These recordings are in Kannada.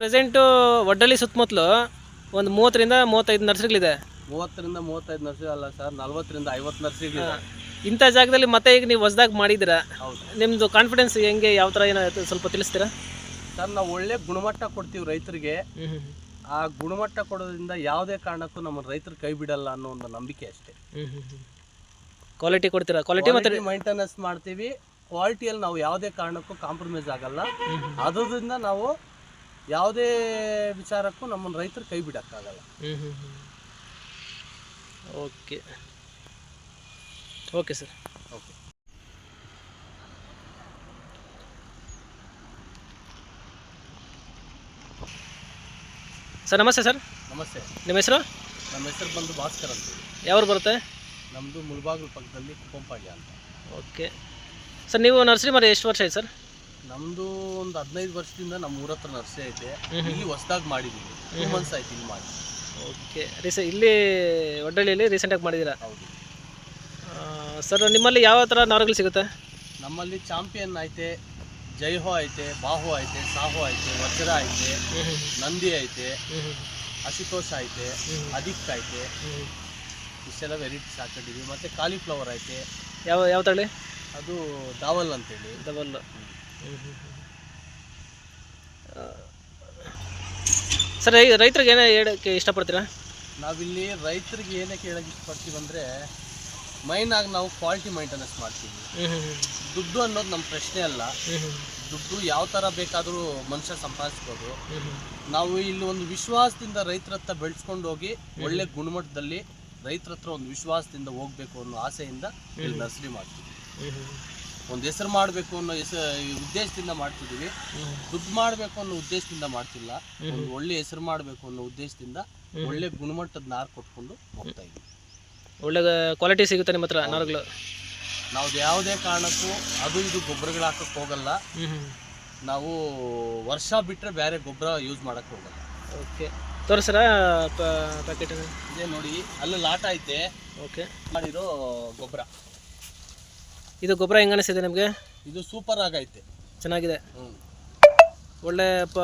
ಪ್ರೆಸೆಂಟು ಒಡ್ಡಳ್ಳಿ ಸುತ್ತಮುತ್ತಲು ಒಂದು ಮೂವತ್ತರಿಂದ ಮೂವತ್ತೈದು ನರ್ಸರಿಗಳಿದೆ. ಮೂವತ್ತರಿಂದ ಮೂವತ್ತೈದು ನರ್ಸರಿ ಅಲ್ಲ ಸರ್ ನಲ್ವತ್ತರಿಂದ ಐವತ್ತು ನರ್ಸರಿಗಳಿದೆ. ಇಂಥ ಜಾಗದಲ್ಲಿ ಮತ್ತೆ ಈಗ ನೀವು ಹೊಸದಾಗಿ ಮಾಡಿದ್ದೀರಾ? ನಿಮ್ಮದು ಕಾನ್ಫಿಡೆನ್ಸ್ ಹೆಂಗೆ ಯಾವ ಥರ ಏನೋ ಸ್ವಲ್ಪ ತಿಳಿಸ್ತೀರಾ? ಸರ್ ನಾವು ಒಳ್ಳೆ ಗುಣಮಟ್ಟ ಕೊಡ್ತೀವಿ ರೈತರಿಗೆ. ಆ ಗುಣಮಟ್ಟ ಕೊಡೋದ್ರಿಂದ ಯಾವುದೇ ಕಾರಣಕ್ಕೂ ನಮ್ಮ ರೈತರು ಕೈ ಬಿಡಲ್ಲ ಅನ್ನೋ ಒಂದು ನಂಬಿಕೆ ಅಷ್ಟೇ. ಕ್ವಾಲಿಟಿ ಕೊಡ್ತೀರಾ? ಕ್ವಾಲಿಟಿ ಮತ್ತೆ ಮೈಂಟೆನೆನ್ಸ್ ಮಾಡ್ತೀವಿ. ಕ್ವಾಲಿಟಿಯಲ್ಲಿ ನಾವು ಯಾವುದೇ ಕಾರಣಕ್ಕೂ ಕಾಂಪ್ರಮೈಸ್ ಆಗಲ್ಲ. ಅದರಿಂದ ನಾವು ಯಾವುದೇ ವಿಚಾರಕ್ಕೂ ನಮ್ಮನ್ನು ರೈತರು ಕೈ ಬಿಡೋಕ್ಕಾಗಲ್ಲ. Okay. Okay sir. Okay. Sir ನಮಸ್ತೆ ಸರ್. ನಮಸ್ತೆ. ನಿಮ್ಮ ಹೆಸರು? ನಮ್ಮ ಹೆಸರು ಬಂದು ಭಾಸ್ಕರ್ ಅಂತ. ಯಾವ್ರು ಬರುತ್ತೆ? ನಮ್ಮದು ಮುಳಬಾಗಿಲು ಪಕ್ಕದಲ್ಲಿ ಕುಪ್ಪಂಪಾಳ್ಯ ಅಂತ. ಓಕೆ. ಸರ್ ನೀವು ನರ್ಸರಿ ಮಾಡಿ ಎಷ್ಟು ವರ್ಷ ಆಯ್ತು ಸರ್? ನಮ್ಮದು ಒಂದು ಹದಿನೈದು ವರ್ಷದಿಂದ ನಮ್ಮ ಊರ ಹತ್ರ ನರ್ಸೆ ಐತೆ. ಇಲ್ಲಿ ಹೊಸ್ದಾಗಿ ಮಾಡಿದ್ದೀವಿ ಟೂ ಮಂತ್ಸ್ ಆಯ್ತು ಇಲ್ಲಿ ಮಾಡಿ. ಓಕೆ. ರೀಸ ಇಲ್ಲಿ ಒಡ್ಡಳ್ಳಿಯಲ್ಲಿ ರೀಸೆಂಟಾಗಿ ಮಾಡಿದ್ದೀರಾ? ಹೌದು. ಸರ್ ನಿಮ್ಮಲ್ಲಿ ಯಾವ ಥರ ನಾರುಗಳು ಸಿಗುತ್ತೆ? ನಮ್ಮಲ್ಲಿ ಚಾಂಪಿಯನ್ ಐತೆ ಜೈಹೋ ಐತೆ ಬಾಹು ಐತೆ ಸಾಹೋ ಐತೆ ವಜ್ರ ಐತೆ ನಂದಿ ಐತೆ ಅಶುತೋಷ ಐತೆ. ಅದಿಕ್ ಐತೆ. ಇಷ್ಟೆಲ್ಲ ವೆರೈಟೀಸ್ ಹಾಕೊಂಡಿದ್ವಿ. ಮತ್ತು ಕಾಲಿಫ್ಲವರ್ ಐತೆ. ಯಾವ ಯಾವ ತಳಿ? ಅದು ದಾವಲ್ ಅಂತೇಳಿ. ಡಬಲ್ ಸರ್ ರೈತರಿಗೆ ಏನೇ ಹೇಳೋಕ್ಕೆ ಇಷ್ಟಪಡ್ತೀರಾ? ನಾವಿಲ್ಲಿ ರೈತರಿಗೆ ಏನಕ್ಕೆ ಹೇಳಕ್ಕೆ ಇಷ್ಟಪಡ್ತೀವಿ ಅಂದರೆ ಮೈನ್ ಆಗಿ ನಾವು ಕ್ವಾಲಿಟಿ ಮೈಂಟೆನೆನ್ಸ್ ಮಾಡ್ತೀವಿ. ದುಡ್ಡು ಅನ್ನೋದು ನಮ್ಮ ಪ್ರಶ್ನೆ ಅಲ್ಲ. ದುಡ್ಡು ಯಾವ ಥರ ಬೇಕಾದರೂ ಮನುಷ್ಯ ಸಂಪಾದಿಸ್ಬೋದು. ನಾವು ಇಲ್ಲಿ ಒಂದು ವಿಶ್ವಾಸದಿಂದ ರೈತರ ಹತ್ರ ಬೆಳೆಸ್ಕೊಂಡು ಹೋಗಿ ಒಳ್ಳೆ ಗುಣಮಟ್ಟದಲ್ಲಿ ರೈತರ ಹತ್ರ ಒಂದು ವಿಶ್ವಾಸದಿಂದ ಹೋಗ್ಬೇಕು ಅನ್ನೋ ಆಸೆಯಿಂದ ಇಲ್ಲಿ ನರ್ಸರಿ ಮಾಡ್ತೀವಿ. ಒಂದು ಹೆಸರು ಮಾಡಬೇಕು ಅನ್ನೋ ಹೆಸರು ಉದ್ದೇಶದಿಂದ ಮಾಡ್ತಿದ್ದೀವಿ. ದುಡ್ಡು ಮಾಡಬೇಕು ಅನ್ನೋ ಉದ್ದೇಶದಿಂದ ಮಾಡ್ತಿಲ್ಲ. ಒಂದು ಒಳ್ಳೆ ಹೆಸರು ಮಾಡಬೇಕು ಅನ್ನೋ ಉದ್ದೇಶದಿಂದ ಒಳ್ಳೆ ಗುಣಮಟ್ಟದ ನಾರು ಕೊಟ್ಕೊಂಡು ಹೋಗ್ತಾ ಇದ್ದೀವಿ. ಒಳ್ಳೆ ಕ್ವಾಲಿಟಿ ಸಿಗುತ್ತೆ ನಿಮ್ಮ ಹತ್ರ ನಾರುಗಳು? ನಾವು ಯಾವುದೇ ಕಾರಣಕ್ಕೂ ಅದು ಇದು ಗೊಬ್ಬರಗಳು ಹಾಕಕ್ಕೆ ಹೋಗಲ್ಲ. ನಾವು ವರ್ಷ ಬಿಟ್ಟರೆ ಬೇರೆ ಗೊಬ್ಬರ ಯೂಸ್ ಮಾಡಕ್ಕೆ ಹೋಗಲ್ಲ. ಓಕೆ. ತೋರಿಸ್ರ ಪ್ಯಾಕೆಟ್ ಇದೆ ನೋಡಿ ಅಲ್ಲಿ ಲಾಟ ಐತೆ. ಓಕೆ. ಮಾಡಿರೋ ಗೊಬ್ಬರ. ಇದು ಗೊಬ್ಬರ ಹೆಂಗೆ ಅನಿಸಿದೆ ನಿಮಗೆ? ಇದು ಸೂಪರ್ ಆಗೈತೆ. ಚೆನ್ನಾಗಿದೆ. ಒಳ್ಳೆ ಪ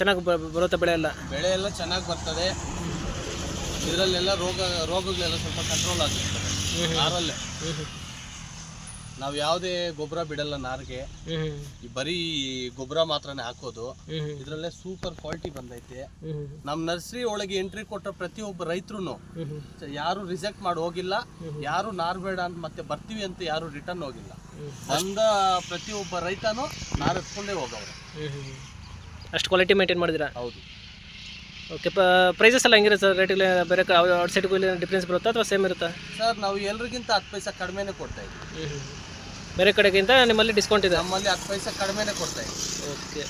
ಚೆನ್ನಾಗಿ ಬರುತ್ತೆ ಬೆಳೆ ಎಲ್ಲ? ಬೆಳೆ ಎಲ್ಲ ಚೆನ್ನಾಗಿ ಬರ್ತದೆ. ಇದರಲ್ಲೆಲ್ಲ ರೋಗ ರೋಗಗಳೆಲ್ಲ ಸ್ವಲ್ಪ ಕಂಟ್ರೋಲ್ ಹ್ಞೂ ಹ್ಞೂ ನಾವು ಯಾವುದೇ ಗೊಬ್ಬರ ಬಿಡಲ್ಲ ನಾರ್ಗೆ. ಈ ಬರೀ ಗೊಬ್ಬರ ಮಾತ್ರನೇ ಹಾಕೋದು. ಇದರಲ್ಲೇ ಸೂಪರ್ ಕ್ವಾಲಿಟಿ ಬಂದೈತೆ. ನಮ್ ನಮ್ಮ ನರ್ಸರಿ ಒಳಗೆ ಎಂಟ್ರಿ ಕೊಟ್ಟ ಪ್ರತಿಯೊಬ್ಬ ರೈತರು ಯಾರು ರಿಜೆಕ್ಟ್ ಮಾಡಿ ಹೋಗಿಲ್ಲ. ಯಾರು ನಾರ್ ಬೇಡ ಅಂತ ಮತ್ತೆ ಬರ್ತೀವಿ ಅಂತ ಯಾರು ರಿಟರ್ನ್ ಹೋಗಿಲ್ಲ. ಬಂದ ಪ್ರತಿಯೊಬ್ಬ ರೈತನು ನಾರ್ ಎತ್ಕೊಂಡೇ ಹೋಗವ್ರೆ. ಅಷ್ಟು ಕ್ವಾಲಿಟಿ ಮೇಂಟೈನ್ ಮಾಡಿದಿರಾ ಹೌದು. ಓಕೆ ಪ ಪ್ರೈಸಸ್ ಎಲ್ಲ ಹೆಂಗಿರುತ್ತೆ ಸರ್ ರೇಟ್ ಬೇರೆ ಔಟ್ಸೈಡ್ಗೂ ಇಲ್ಲಿ ಡಿಫ್ರೆನ್ಸ್ ಬರುತ್ತಾ ಅಥವಾ ಸೇಮ್ ಇರುತ್ತಾ? ಸರ್ ನಾವು ಎಲ್ರಿಗಿಂತ ಹತ್ತು ಪೈಸೆ ಕಡಿಮೆನೇ ಕೊಡ್ತಾ ಇದ್ದೀವಿ. ಬೇರೆ ಕಡೆಗಿಂತ ನಿಮ್ಮಲ್ಲಿ ಡಿಸ್ಕೌಂಟ್ ಇದೆ. ನಮ್ಮಲ್ಲಿ ಹತ್ತು ಪೈಸೆ ಕಡಿಮೆನೇ ಕೊಡ್ತಾ ಇದ್ದೀವಿ ಓಕೆ.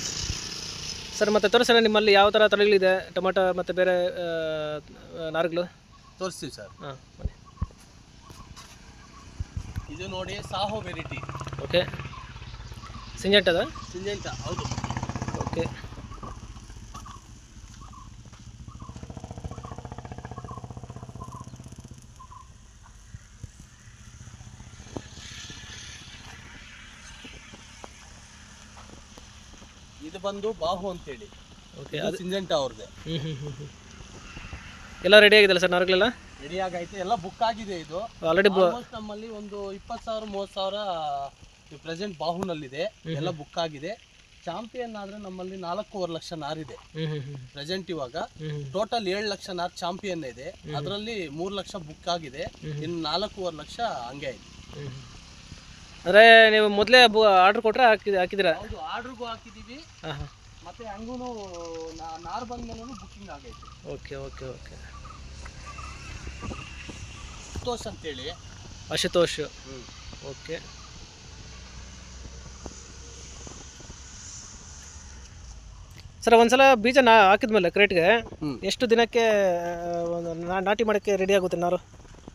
ಸರ್ ಮತ್ತೆ ತೋರಿಸೋಣ ನಿಮ್ಮಲ್ಲಿ ಯಾವ ಥರ ತಳಿಗಳಿದೆ? ಟೊಮೆಟೊ ಮತ್ತು ಬೇರೆ ನಾರ್ಗಳು ಆ, ನಾರುಗಳು? ತೋರಿಸ್ತೀವಿ ಸರ್. ಹಾಂ ಬನ್ನಿ. ಇದು ನೋಡಿ ಸಾಹೋ ವೆರೈಟಿ. ಓಕೆ. ಸಿಂಜೆಂಟ್ ಅದ? ಸಿಂಜೆಂಟ ಹೌದು. ಓಕೆ. ಇದು ಬಂದು ಬಾಹು ಅಂತೇಳಿ. ಓಕೆ ಅದು ಸಿಂಜೆಂಟಾ ಅವ್ರದ್ದೆ ಹ್ಞೂ ಹ್ಞೂ ಹ್ಞೂ ಹ್ಞೂ ಎಲ್ಲ ರೆಡಿ ಆಗಿದೆಲ್ಲ ಸರ್ ನಾರುಗಳೆಲ್ಲ ರೆಡಿ ಆಗೈತೆ ಎಲ್ಲ ಬುಕ್ ಆಗಿದೆ ಇದು. ಆಲ್ರೆಡಿ Almost ನಮ್ಮಲ್ಲಿ ಒಂದು ಇಪ್ಪತ್ತು ಸಾವಿರ ಮೂವತ್ತು ಸಾವಿರ ಪ್ರೆಸೆಂಟ್ ಬಾಹುನಲ್ಲಿದೆ. ಎಲ್ಲ ಬುಕ್ ಆಗಿದೆ. ಚಾಂಪಿಯನ್ ಆದ್ರೆ ನಮ್ಮಲ್ಲಿ ನಾಲ್ಕೂವರೆ ಲಕ್ಷ ನಾರಿದೆ ಹ್ಞೂ ಹ್ಞೂ ಹ್ಞೂ ಪ್ರೆಸೆಂಟ್ ಇವಾಗ. ಹ್ಞೂ ಟೋಟಲ್ ಏಳು ಲಕ್ಷ ನಾರ್ ಚಾಂಪಿಯನ್ ಇದೆ. ಅದರಲ್ಲಿ ಮೂರು ಲಕ್ಷ ಬುಕ್ ಆಗಿದೆ. ಇನ್ನು ನಾಲ್ಕೂವರೆ ಲಕ್ಷ ಹಂಗೆ ಇದೆ ಹ್ಞೂ ಅಂದರೆ ನೀವು ಮೊದಲೇ ಆರ್ಡರ್ ಕೊಟ್ಟರೆ ಹಾಕಿ ಹಾಕಿದ್ದೀರಾ? ಹೌದು ಆರ್ಡ್ರಿಗೂ ಹಾಕಿದೀವಿ ಹಾಂ ಹಾಂ. ಮತ್ತೆ ಹಂಗೂ ನಾರ್ ಬಂದ್ಮೇಲೂ ಬುಕ್ಕಿಂಗ್ ಆಗೈತೆ. Okay okay okay. ಅಶುತೋಷ್ ಅಂತೇಳಿ. ಅಶುತೋಷ್. ಓಕೆ. ಸರ್ ಒಂದ್ಸಲ ಬೀಜ ನಾ ಹಾಕಿದ್ಮೇಲೆ ಕ್ರೇಟ್ಗೆ. ಎಷ್ಟು ದಿನಕ್ಕೆ ನಾಟಿ ಮಾಡೋಕ್ಕೆ ರೆಡಿ ಆಗುತ್ತೆ ನಾರು?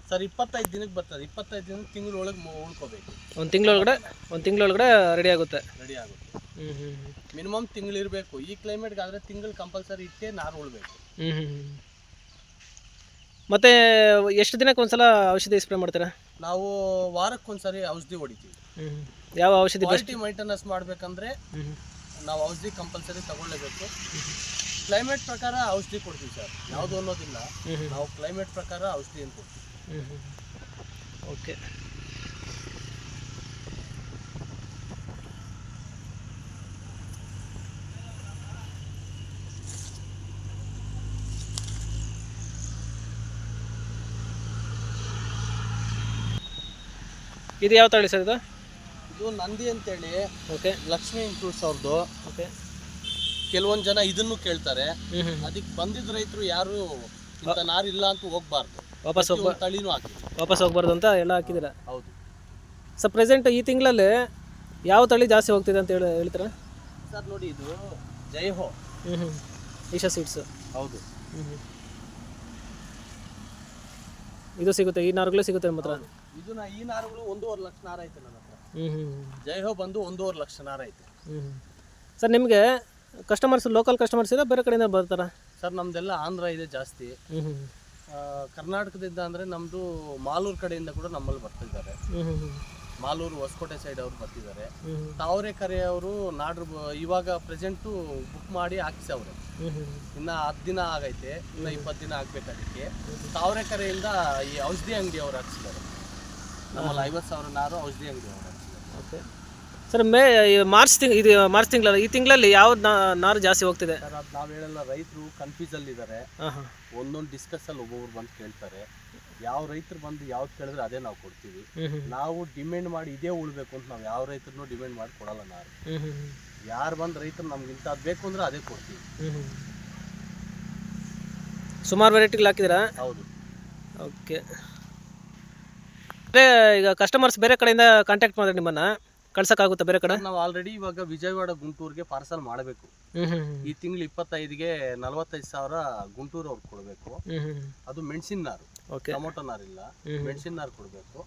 ಸರ್ ಇಪ್ಪತ್ತೈದು ದಿನಕ್ಕೆ ಬರ್ತದೆ. ಇಪ್ಪತ್ತೈದು ದಿನ ತಿಂಗಳೊಳಗೆ ಉಳ್ಕೋಬೇಕು. ಒಂದು ತಿಂಗಳೊಳಗಡೆ ಒಂದು ತಿಂಗಳೊಳಗಡೆ ರೆಡಿ ಆಗುತ್ತೆ. ರೆಡಿ ಆಗುತ್ತೆ. ಹ್ಞೂ ಹ್ಞೂ ಮಿನಿಮಮ್ ತಿಂಗಳಿರಬೇಕು ಈ ಕ್ಲೈಮೇಟ್ಗೆ ಆದರೆ ತಿಂಗಳು ಕಂಪಲ್ಸರಿ ಇಟ್ಟೇ ನಾರು ಉಳ್ಬೇಕು. ಹ್ಞೂ ಹ್ಞೂ ಹ್ಞೂ ಮತ್ತು ಎಷ್ಟು ದಿನಕ್ಕೆ ಒಂದ್ಸಲ ಔಷಧಿ ಸ್ಪ್ರೇ ಮಾಡ್ತೀರಾ? ನಾವು ವಾರಕ್ಕೊಂದ್ಸರಿ ಔಷಧಿ ಹೊಡಿತೀವಿ. ಹ್ಞೂ ಯಾವ ಔಷಧಿ ಕ್ವಾಲಿಟಿ ಮೈಂಟೆನೆನ್ಸ್ ಮಾಡಬೇಕಂದ್ರೆ ಹ್ಞೂ ನಾವು ಔಷಧಿ ಕಂಪಲ್ಸರಿ ತಗೊಳ್ಳೇಬೇಕು ಕ್ಲೈಮೇಟ್ ಪ್ರಕಾರ ಔಷಧಿ ಕೊಡ್ತೀವಿ ಸರ್. ಯಾವುದು ಅನ್ನೋದಿಲ್ಲ. ಹ್ಞೂ ಹ್ಞೂ ನಾವು ಕ್ಲೈಮೇಟ್ ಪ್ರಕಾರ ಔಷಧಿ ಅಂತ ಕೊಡ್ತೀವಿ. ಹ್ಞೂ ಹ್ಞೂ ಓಕೆ ಇದು ಯಾವ ತಳಿ ಸರ್ ಇದು? ಇದು ನಂದಿ ಅಂತೇಳಿ. ಓಕೆ ಲಕ್ಷ್ಮಿ ಇನ್ಕ್ಲೂಡ್ಸ್ ಅವ್ರದ್ದು ಓಕೆ ಕೆಲವೊಂದು ಜನ ಇದನ್ನು ಕೇಳ್ತಾರೆ. ಅದಕ್ಕೆ ಬಂದಿದ್ದ ರೈತರು ಯಾರು ಇಂಥ ನಾರು ಇಲ್ಲ ಅಂತ ಹೋಗ್ಬಾರ್ದು. ವಾಪಸ್ ಹೋಗ್ಬ ಒಂದು ತಳಿನೂ ಹಾಕಿದ್ವಿ ವಾಪಸ್ ಹೋಗ್ಬಾರ್ದು ಅಂತ ಎಲ್ಲ ಹಾಕಿದ್ದೀರಾ? ಹೌದು. ಸರ್ ಪ್ರೆಸೆಂಟ್ ಈ ತಿಂಗಳಲ್ಲಿ ಯಾವ ತಳಿ ಜಾಸ್ತಿ ಹೋಗ್ತಿದೆ ಅಂತ ಹೇಳಿ ಹೇಳ್ತೀರಾ? ಸರ್ ನೋಡಿ ಇದು ಜೈಹೋ ಹ್ಞೂ ಹ್ಞೂ ಈಶಾ ಸೀಡ್ಸು ಹೌದು. ಇದು ಸಿಗುತ್ತೆ ಈ ನಾರುಗಳು ಸಿಗುತ್ತೆ ನಿಮ್ಮ ಹತ್ರ. ಇದು ನಾ ಈ ನಾರುಗಳು ಒಂದೂವರೆ ಲಕ್ಷ ನಾರ ಐತೆ ನನ್ನ ಹತ್ರ. ಹ್ಞೂ ಹ್ಞೂ ಜೈಹೋ ಬಂದು ಒಂದೂವರೆ ಲಕ್ಷ ನಾರ ಐತೆ. ಹ್ಞೂ ಸರ್ ನಿಮಗೆ ಕಸ್ಟಮರ್ಸ್ ಲೋಕಲ್ ಕಸ್ಟಮರ್ಸ್ ಇದೆ ಬೇರೆ ಕಡೆಯಿಂದ ಬರ್ತಾರಾ? ಸರ್ ನಮ್ದೆಲ್ಲ ಆಂಧ್ರ ಇದೆ ಜಾಸ್ತಿ. ಹ್ಞೂ ಕರ್ನಾಟಕದಿಂದ ಅಂದರೆ ನಮ್ಮದು ಮಾಲೂರು ಕಡೆಯಿಂದ ಕೂಡ ನಮ್ಮಲ್ಲಿ ಬರ್ತಿದ್ದಾರೆ. ಮಾಲೂರು ಹೊಸಕೋಟೆ ಸೈಡ್ ಅವ್ರು ಬರ್ತಿದ್ದಾರೆ. ತಾವರೆ ಕರೆ ಅವರು ನಾಡ್ರು ಇವಾಗ ಪ್ರೆಸೆಂಟು ಬುಕ್ ಮಾಡಿ ಹಾಕಿಸವ್ರೆ ಅವ್ರೆ. ಇನ್ನ ಹತ್ತು ದಿನ ಆಗೈತೆ, ಇನ್ನು ಇಪ್ಪತ್ತು ದಿನ ಆಗ್ಬೇಕು ಅದಕ್ಕೆ ತಾವರೆಕೆರೆಯಿಂದ ಈ ಔಷಧಿ ಅಂಗಡಿ ಅವ್ರು ಹಾಕ್ಸಿದ್ದಾರೆ. ನಮ್ಮಲ್ಲಿ ಐವತ್ತು ಸಾವಿರ ನಾರು ಔಷಧಿ ಅಂಗಡಿ ಅವ್ರು ಹಾಕ್ಸಿದ್ದಾರೆ. ಓಕೆ ಸರ್ ಮೇ ಮಾರ್ಚ್ ತಿಂಗ್ ಇದು ಮಾರ್ಚ್ ತಿಂಗಳಲ್ಲಿ ಈ ತಿಂಗಳಲ್ಲಿ ಯಾವ ನಾರು ಜಾಸ್ತಿ ಹೋಗ್ತಿದೆ? ಸರ್ ಅದು ನಾವು ಹೇಳಲ್ಲ ರೈತರು ಕನ್ಫ್ಯೂಸ್ ಅಲ್ಲಿ ಇದಾರೆ. ಒಂದೊಂದು ಡಿಸ್ಕಸ್ಸಲ್ಲಿ ಒಬ್ಬೊಬ್ರು ಬಂದು ಕೇಳ್ತಾರೆ. ಯಾವ ರೈತರು ಬಂದು ಯಾವ್ದು ಕೇಳಿದ್ರೆ ಅದೇ ನಾವು ಕೊಡ್ತೀವಿ. ನಾವು ಡಿಮ್ಯಾಂಡ್ ಮಾಡಿ ಇದೇ ಉಳ್ಬೇಕು ಅಂತ ನಾವು ಯಾವ ರೈತರನ್ನೂ ಡಿಮ್ಯಾಂಡ್ ಮಾಡಿ ಕೊಡಲ್ಲ ನಾರು. ಯಾರು ಬಂದು ರೈತರು ನಮ್ಗೆ ಇಂಥದ್ದು ಬೇಕು ಅಂದ್ರೆ ಅದೇ ಕೊಡ್ತೀವಿ. ಸುಮಾರು ವೆರೈಟಿಗಳು ಹಾಕಿದ್ದೀರಾ? ಹೌದು. ಓಕೆ. ಈಗ ಕಸ್ಟಮರ್ಸ್ ಬೇರೆ ಕಡೆಯಿಂದ ಕಾಂಟ್ಯಾಕ್ಟ್ ಮಾಡಿದ್ರೆ ನಿಮ್ಮನ್ನು. ಕಳ್ಸೋಕ್ಕಾಗುತ್ತಾ ಬೇರೆ ಕಡೆ? ನಾವು ಆಲ್ರೆಡಿ ಇವಾಗ ವಿಜಯವಾಡ ಗುಂಟೂರ್ಗೆ ಪಾರ್ಸಲ್ ಮಾಡಬೇಕು. ಈ ತಿಂಗಳು ಇಪ್ಪತ್ತೈದಿಗೆ ನಲವತ್ತೈದು ಸಾವಿರ ಗುಂಟೂರು ಅವ್ರಿಗೆ ಕೊಡಬೇಕು. ಅದು ಮೆಣಸಿನ ನಾರು. ಟೊಮೊಟೊ ನಾರಿಲ್ಲ. ಮೆಣಸಿನ ನಾರು ಕೊಡಬೇಕು.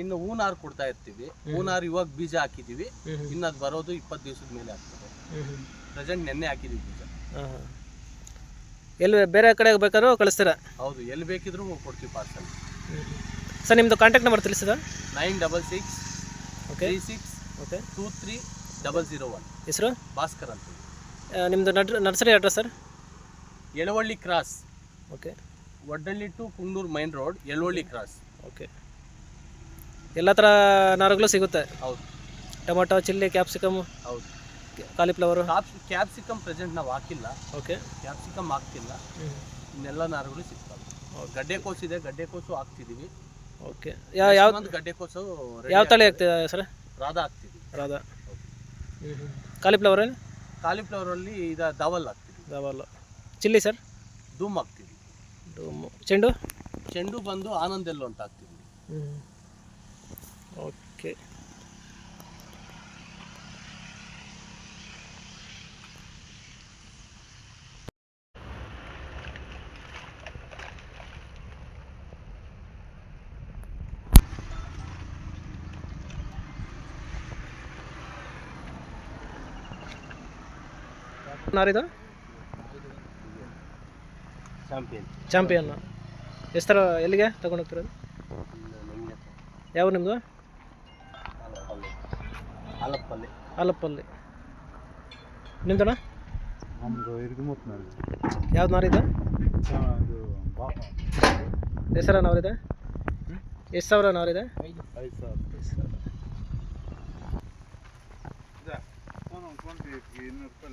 ಇನ್ನು ಹೂ ನಾರು ಕೊಡ್ತಾ ಇರ್ತೀವಿ. ಹೂ ನಾರು ಇವಾಗ ಬೀಜ ಹಾಕಿದೀವಿ. ಇನ್ನು ಅದು ಬರೋದು ಇಪ್ಪತ್ತು ದಿವಸದ ಮೇಲೆ ಆಗ್ತದೆ. ಪ್ರೆಸೆಂಟ್ ನೆನ್ನೆ ಹಾಕಿದೀವಿ ಬೀಜ. ಎಲ್ಲಿ ಬೇರೆ ಕಡೆ ಬೇಕಾದ್ರೂ ಕಳಿಸ್ತೀರಾ? ಹೌದು ಎಲ್ಲಿ ಬೇಕಿದ್ರೂ ಕೊಡ್ತೀವಿ ಪಾರ್ಸಲ್ ಸರ್ ನಿಮ್ಮದು ಕಾಂಟ್ಯಾಕ್ಟ್ ನಂಬರ್ ತಿಳಿಸಿದ? Nine double six okay three six okay two three double zero one ಹೆಸರು? ಭಾಸ್ಕರ್ ಅಂತ. ನಿಮ್ಮದು ನಡ್ nursery address sir. Elavalli cross. Okay Oddalli to Kunduru main road Elavalli cross. Okay ಎಲ್ಲ ಥರ ನಾರುಗಳು ಸಿಗುತ್ತೆ. ಹೌದು. ಟೊಮೊಟೊ ಚಿಲ್ಲಿ ಕ್ಯಾಪ್ಸಿಕಮ್ ಹೌದು. ಕಾಲಿಫ್ಲವರು. ಕ್ಯಾಪ್ಸಿಕಮ್ ಪ್ರೆಸೆಂಟ್ ನಾವು ಹಾಕಿಲ್ಲ. ಓಕೆ ಕ್ಯಾಪ್ಸಿಕಮ್ ಹಾಕ್ತಿಲ್ಲ. ಇನ್ನೆಲ್ಲ ನಾರುಗಳು ಸಿಗ್ತವೆ. ಗಡ್ಡೆ ಕೋಸು ಇದೆ ಗಡ್ಡೆ ಕೋಸು ಹಾಕ್ತಿದೀವಿ. ಓಕೆ ಯಾವ ಯಾವ ಗಡ್ಡೆಕೋಸು ಗಡ್ಡೆ ಕೋಸು ಯಾವ ತಳಿ ಆಗ್ತಿದೆ. ಸರ್? ರಾಧಾ ಆಗ್ತಿದೆ ರಾಧಾ. ಕಾಲಿಫ್ಲವರಲ್ಲಿ ಕಾಲಿಫ್ಲವರಲ್ಲಿ ಇದ ದವಲ್ ಆಗ್ತಿದೆ ದಾವಲ್ಲ ಚಿಲ್ಲಿ ಸರ್? ಧೂಮ್ ಆಗ್ತಿದೆ ಧೂಮ್. ಚೆಂಡು? ಚೆಂಡು ಬಂದು ಆನಂದೆಲ್ಲು ಅಂತ ಆಗ್ತಿದೆ ಹ್ಞೂ ಓಕೆ ನಾರಿದು ಚಾಂಪಿಯನ್ ಚಾಂಪಿಯನ್ ಎಷ್ಟರ ಎಲ್ಲಿಗೆ ತಗೊಂಡೋಗ್ತಿರೋದು ಯಾವ ನಿಮ್ಮದು ಆಲಪ್ಪಲ್ಲಿ ಆಲಪ್ಪಲ್ಲಿ ನಿಮ್ದಣ್ಣ? ನಮ್ದು ಇರ್ಗುಮತ್ ಮೇಲೆ ಯಾವ್ದು ನಾರಿದೆ ಇದು? ಬಾ ಎಷ್ಟು ಸಾವಿರ ನಾರಿದೆ ಎಷ್ಟು ಸಾವಿರ ನಾರಿದೆ ಐದು ಸಾವಿರ. ಇನ್ನೂರು ರೂಪಾಯಿ